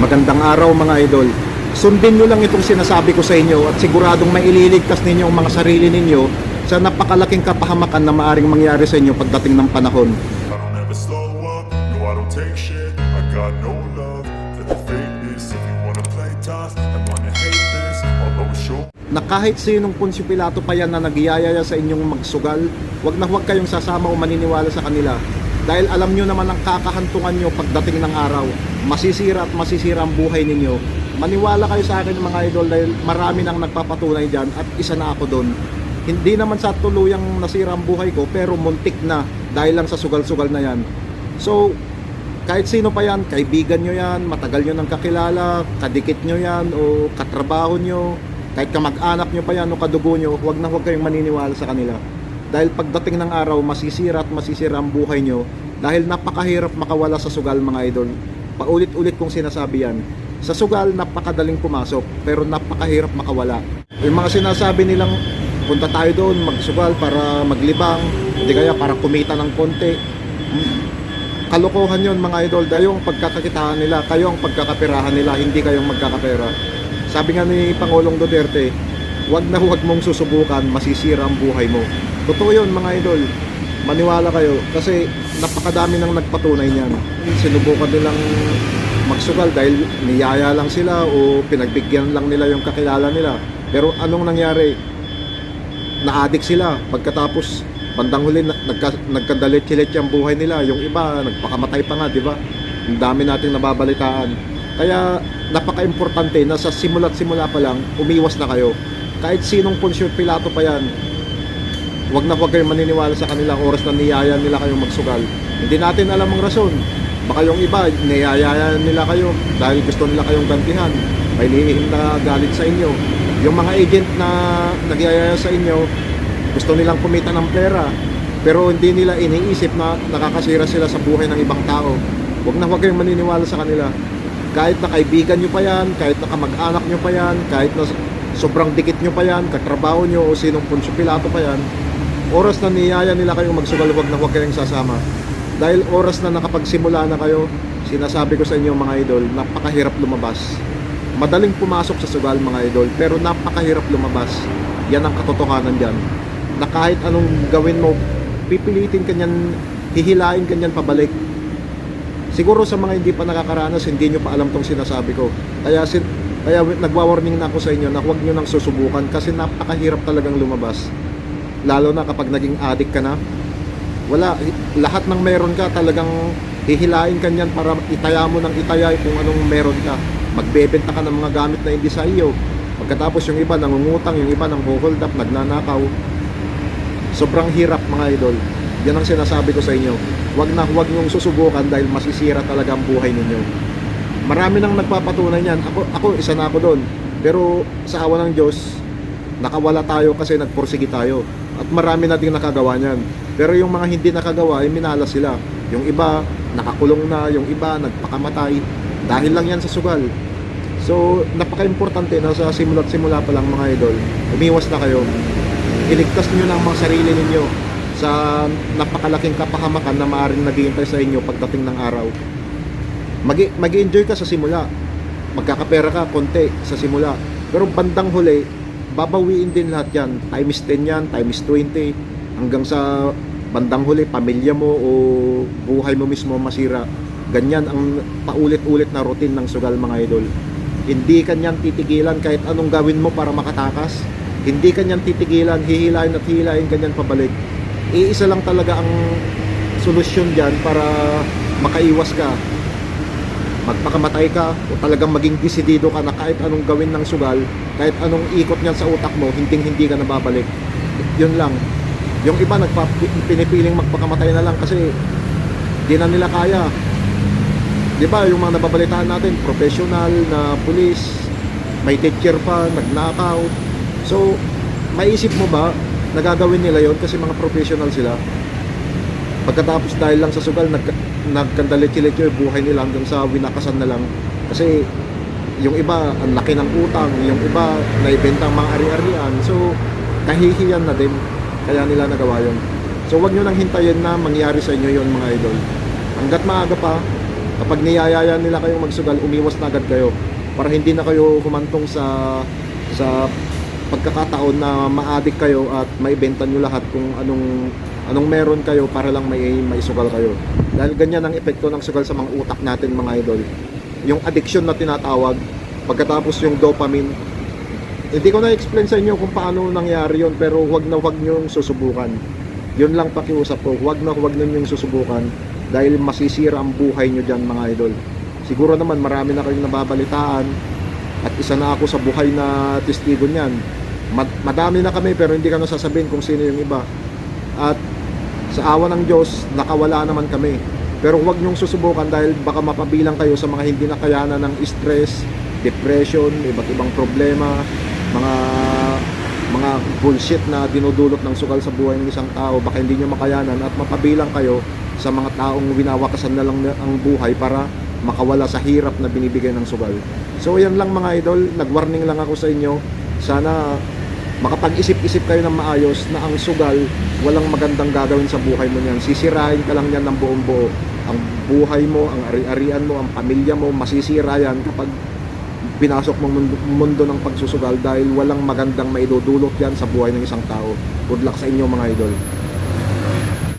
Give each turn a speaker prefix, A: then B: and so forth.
A: Magandang araw mga idol. Sundin nyo lang itong sinasabi ko sa inyo at siguradong maililigtas ninyo ang mga sarili ninyo sa napakalaking kapahamakan na maaring mangyari sa inyo pagdating ng panahon. Na kahit sinong Poncio Pilato pa yan na nagyayaya sa inyong magsugal, wag na huwag kayong sasama o maniniwala sa kanila. Dahil alam nyo naman ang kakahantungan nyo pagdating ng araw. Masisira at masisira ang buhay ninyo. Maniwala kayo sa akin mga idol dahil marami nang nagpapatunay dyan at isa na ako doon. Hindi naman sa tuluyang nasira ang buhay ko pero muntik na dahil lang sa sugal-sugal na yan. So, kahit sino pa yan, kaibigan nyo yan, matagal nyo nang kakilala, kadikit nyo yan, o katrabaho nyo, kahit kamag-anak nyo pa yan o kadugo nyo, huwag na huwag kayong maniniwala sa kanila. Dahil pagdating ng araw, masisira at masisira ang buhay nyo dahil napakahirap makawala sa sugal mga idol. Paulit-ulit kong sinasabi yan. Sa sugal, napakadaling pumasok, pero napakahirap makawala. Yung mga sinasabi nilang punta tayo doon, magsugal para maglibang, hindi kaya para kumita ng konti. Kalokohan yon mga idol, dahil yung pagkakakitaan nila, kayo ang pagkakapirahan nila, hindi kayong magkakapera. Sabi nga ni Pangulong Duterte, wag na huwag mong susubukan, masisira ang buhay mo. Totoo yun mga idol, maniwala kayo kasi napakadami nang nagpatunay niyan. Sinubukan nilang magsugal dahil niyaya lang sila o pinagbigyan lang nila yung kakilala nila. Pero anong nangyari? Na-addict sila pagkatapos bandang huli na- nagka, nagkadalit-kilit yung buhay nila. Yung iba nagpakamatay pa nga, di ba? Ang dami nating nababalitaan. Kaya napaka-importante na sa simula't simula pa lang, umiwas na kayo. Kahit sinong Poncio Pilato pa yan, Huwag na huwag kayong maniniwala sa kanilang oras na niyaya nila kayong magsugal. Hindi natin alam ang rason. Baka yung iba, niyayaya nila kayo dahil gusto nila kayong gantihan. May lihim na galit sa inyo. Yung mga agent na nagyayaya sa inyo, gusto nilang kumita ng pera. Pero hindi nila iniisip na nakakasira sila sa buhay ng ibang tao. Huwag na huwag kayong maniniwala sa kanila. Kahit na kaibigan nyo pa yan, kahit na kamag-anak nyo pa yan, kahit na sobrang dikit nyo pa yan, katrabaho nyo o sinong Poncio Pilato pa yan, oras na niyaya nila kayong magsugal, wag na huwag kayong sasama. Dahil oras na nakapagsimula na kayo, sinasabi ko sa inyo mga idol, napakahirap lumabas. Madaling pumasok sa sugal mga idol, pero napakahirap lumabas. Yan ang katotohanan dyan. Na kahit anong gawin mo, pipilitin ka niyan, hihilain ka niyan pabalik. Siguro sa mga hindi pa nakakaranas, hindi nyo pa alam tong sinasabi ko. Kaya, sin kaya nagwa-warning na ako sa inyo na huwag nyo nang susubukan kasi napakahirap talagang lumabas. Lalo na kapag naging addict ka na. Wala lahat ng meron ka talagang hihilain ka niyan para itaya mo ng itaya kung anong meron ka. Magbebenta ka ng mga gamit na hindi sa iyo. Pagkatapos yung iba nangungutang yung iba nang hold up nagnanakaw. Sobrang hirap mga idol. Yan ang sinasabi ko sa inyo. Wag na huwag niyong susubukan dahil masisira talaga ang buhay ninyo marami nang nagpapatunay niyan. Ako, ako isa na ako doon. Pero sa awa ng Diyos nakawala tayo kasi nagporsige tayo. At marami na din nakagawa niyan. Pero yung mga hindi nakagawa ay minala sila. Yung iba nakakulong na. Yung iba nagpakamatay. Dahil lang yan sa sugal. So napaka-importante na sa simula't simula pa lang mga idol umiwas na kayo. Iligtas niyo ang mga sarili ninyo sa napakalaking kapahamakan na maaaring naghihintay sa inyo pagdating ng araw mag-enjoy ka sa simula. Magkakapera ka konti sa simula. Pero bandang huli babawiin din lahat yan. Times 10 yan times 20 hanggang sa bandang huli pamilya mo o buhay mo mismo masira. Ganyan ang paulit-ulit na routine ng sugal mga idol. Hindi kanyan titigilan kahit anong gawin mo para makatakas. Hindi kanyan titigilan hihilain at hihilain kanyan pabalik. Iisa lang talaga ang solusyon dyan para makaiwas ka magpakamatay ka o talagang maging desidido ka na kahit anong gawin ng sugal, kahit anong ikot niyan sa utak mo, hinding hindi ka nababalik. Yun lang. Yung iba nagpa, pinipiling magpakamatay na lang kasi di na nila kaya. Di ba yung mga nababalitaan natin, professional na pulis, may teacher pa, nagnakaw. So, maisip mo ba, nagagawin nila yon kasi mga professional sila? Pagkatapos dahil lang sa sugal, nag, nagkandalit-kilit yung buhay nila hanggang sa winakasan na lang. Kasi yung iba, ang laki ng utang, yung iba, naibenta ang mga ari-arian. So, kahihiyan na din. Kaya nila nagawa yun. So, wag nyo nang hintayin na mangyari sa inyo yon mga idol. Hanggat maaga pa, Kapag niyayaya nila kayong magsugal, umiwas na agad kayo para hindi na kayo humantong sa sa pagkakataon na maadik kayo at maibenta nyo lahat kung anong anong meron kayo para lang may maisugal kayo. Dahil ganyan ang epekto ng sugal sa mga utak natin mga idol. Yung addiction na tinatawag, pagkatapos yung dopamine, hindi ko na-explain sa inyo kung paano nangyari yon pero wag na wag nyo susubukan. Yun lang pakiusap ko, wag na wag nyo susubukan dahil masisira ang buhay nyo dyan mga idol. Siguro naman marami na kayong nababalitaan at isa na ako sa buhay na testigo niyan. Mad- madami na kami pero hindi ka na sasabihin kung sino yung iba. At sa awa ng Diyos, nakawala naman kami. Pero huwag niyong susubukan dahil baka mapabilang kayo sa mga hindi nakayanan ng stress, depression, iba't ibang problema, mga mga bullshit na dinudulot ng sugal sa buhay ng isang tao, baka hindi niyo makayanan at mapabilang kayo sa mga taong winawakasan na lang ang buhay para makawala sa hirap na binibigay ng sugal. So yan lang mga idol, nag-warning lang ako sa inyo. Sana makapag-isip-isip kayo ng maayos na ang sugal walang magandang gagawin sa buhay mo niyan. Sisirain ka lang yan ng buong buo. Ang buhay mo, ang ari-arian mo, ang pamilya mo, masisira yan kapag pinasok mong mundo, mundo ng pagsusugal dahil walang magandang maidudulot yan sa buhay ng isang tao. Good luck sa inyo mga idol.